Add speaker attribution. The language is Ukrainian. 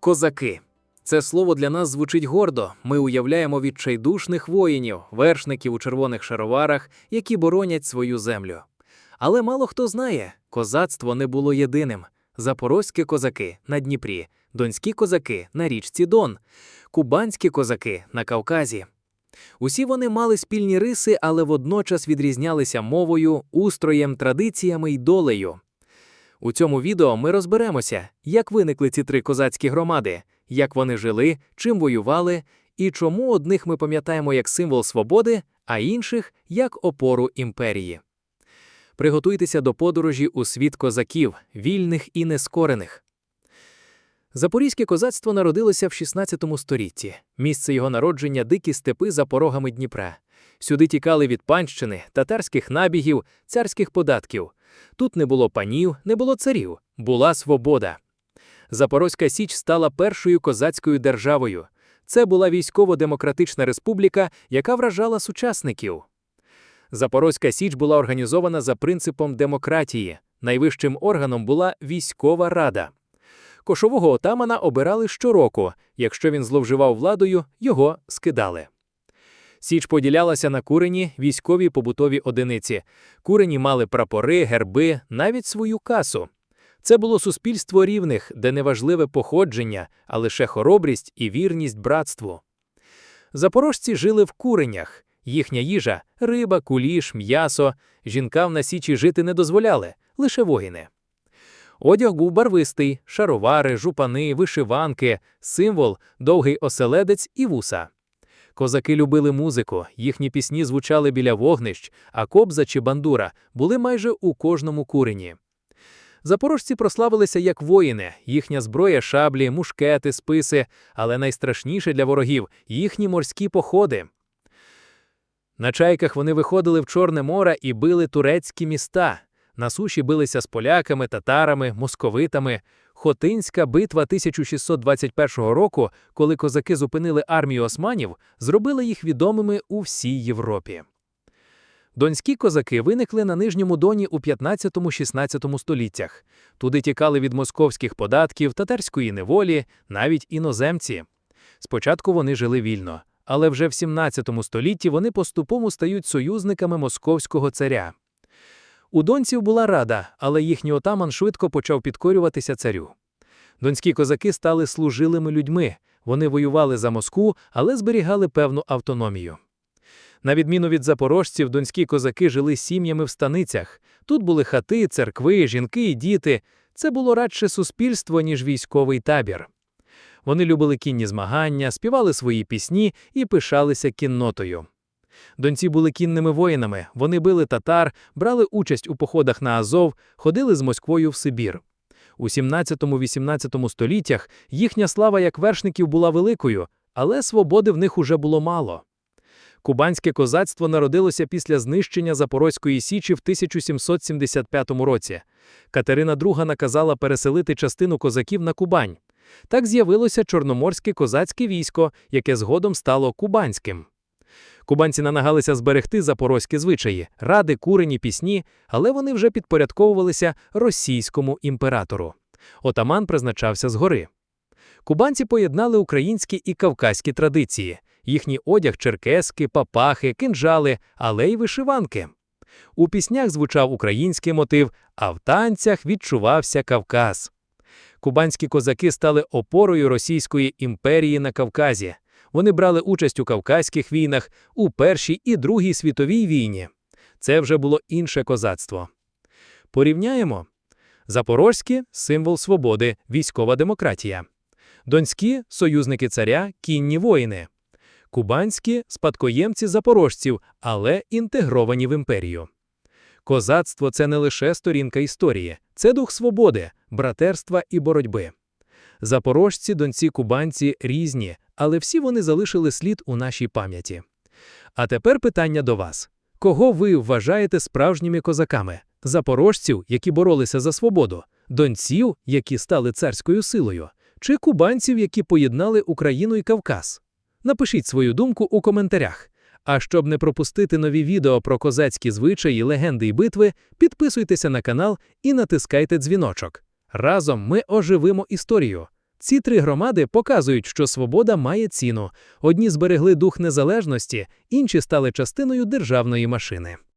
Speaker 1: Козаки. Це слово для нас звучить гордо. Ми уявляємо відчайдушних воїнів, вершників у червоних шароварах, які боронять свою землю. Але мало хто знає, козацтво не було єдиним. Запорозькі козаки на Дніпрі, донські козаки на річці Дон, кубанські козаки на Кавказі. Усі вони мали спільні риси, але водночас відрізнялися мовою, устроєм, традиціями й долею. У цьому відео ми розберемося, як виникли ці три козацькі громади, як вони жили, чим воювали, і чому одних ми пам'ятаємо як символ свободи, а інших як опору імперії. Приготуйтеся до подорожі у світ козаків, вільних і нескорених. Запорізьке козацтво народилося в 16 столітті. Місце його народження дикі степи за порогами Дніпра. Сюди тікали від панщини, татарських набігів, царських податків. Тут не було панів, не було царів, була свобода. Запорозька Січ стала першою козацькою державою. Це була військово-демократична республіка, яка вражала сучасників. Запорозька Січ була організована за принципом демократії. Найвищим органом була військова рада. Кошового отамана обирали щороку. Якщо він зловживав владою, його скидали. Січ поділялася на курені, військові побутові одиниці. Курені мали прапори, герби, навіть свою касу. Це було суспільство рівних, де неважливе походження, а лише хоробрість і вірність братству. Запорожці жили в куренях. Їхня їжа риба, куліш, м'ясо. Жінкам на січі жити не дозволяли, лише воїни. Одяг був барвистий, шаровари, жупани, вишиванки, символ, довгий оселедець і вуса. Козаки любили музику, їхні пісні звучали біля вогнищ, а кобза чи бандура були майже у кожному курені. Запорожці прославилися як воїни, їхня зброя шаблі, мушкети, списи, але найстрашніше для ворогів їхні морські походи. На чайках вони виходили в Чорне море і били турецькі міста. На суші билися з поляками, татарами, московитами. Хотинська битва 1621 року, коли козаки зупинили армію османів, зробила їх відомими у всій Європі. Донські козаки виникли на Нижньому Доні у 15-16 століттях. Туди тікали від московських податків, татарської неволі, навіть іноземці. Спочатку вони жили вільно, але вже в 17 столітті вони поступово стають союзниками московського царя. У донців була рада, але їхній отаман швидко почав підкорюватися царю. Донські козаки стали служилими людьми, вони воювали за Москву, але зберігали певну автономію. На відміну від запорожців, донські козаки жили сім'ями в станицях. Тут були хати, церкви, жінки і діти. Це було радше суспільство, ніж військовий табір. Вони любили кінні змагання, співали свої пісні і пишалися кіннотою. Донці були кінними воїнами, вони били татар, брали участь у походах на Азов, ходили з Москвою в Сибір. У 17-18 століттях їхня слава як вершників була великою, але свободи в них уже було мало. Кубанське козацтво народилося після знищення Запорозької Січі в 1775 році. Катерина II наказала переселити частину козаків на Кубань. Так з'явилося Чорноморське козацьке військо, яке згодом стало кубанським. Кубанці намагалися зберегти запорозькі звичаї, ради, курені, пісні, але вони вже підпорядковувалися російському імператору. Отаман призначався згори. Кубанці поєднали українські і кавказькі традиції, їхній одяг черкески, папахи, кинджали, але й вишиванки. У піснях звучав український мотив, а в танцях відчувався Кавказ. Кубанські козаки стали опорою Російської імперії на Кавказі. Вони брали участь у Кавказьких війнах, у Першій і Другій світовій війні. Це вже було інше козацтво. Порівняємо Запорозькі символ свободи, військова демократія. Донські союзники царя, кінні воїни. Кубанські спадкоємці запорожців, але інтегровані в імперію. Козацтво це не лише сторінка історії, це дух свободи, братерства і боротьби. Запорожці, донці, кубанці різні, але всі вони залишили слід у нашій пам'яті. А тепер питання до вас: кого ви вважаєте справжніми козаками? Запорожців, які боролися за свободу, донців, які стали царською силою, чи кубанців, які поєднали Україну і Кавказ? Напишіть свою думку у коментарях. А щоб не пропустити нові відео про козацькі звичаї, легенди і битви, підписуйтеся на канал і натискайте дзвіночок. Разом ми оживимо історію. Ці три громади показують, що свобода має ціну. Одні зберегли дух незалежності, інші стали частиною державної машини.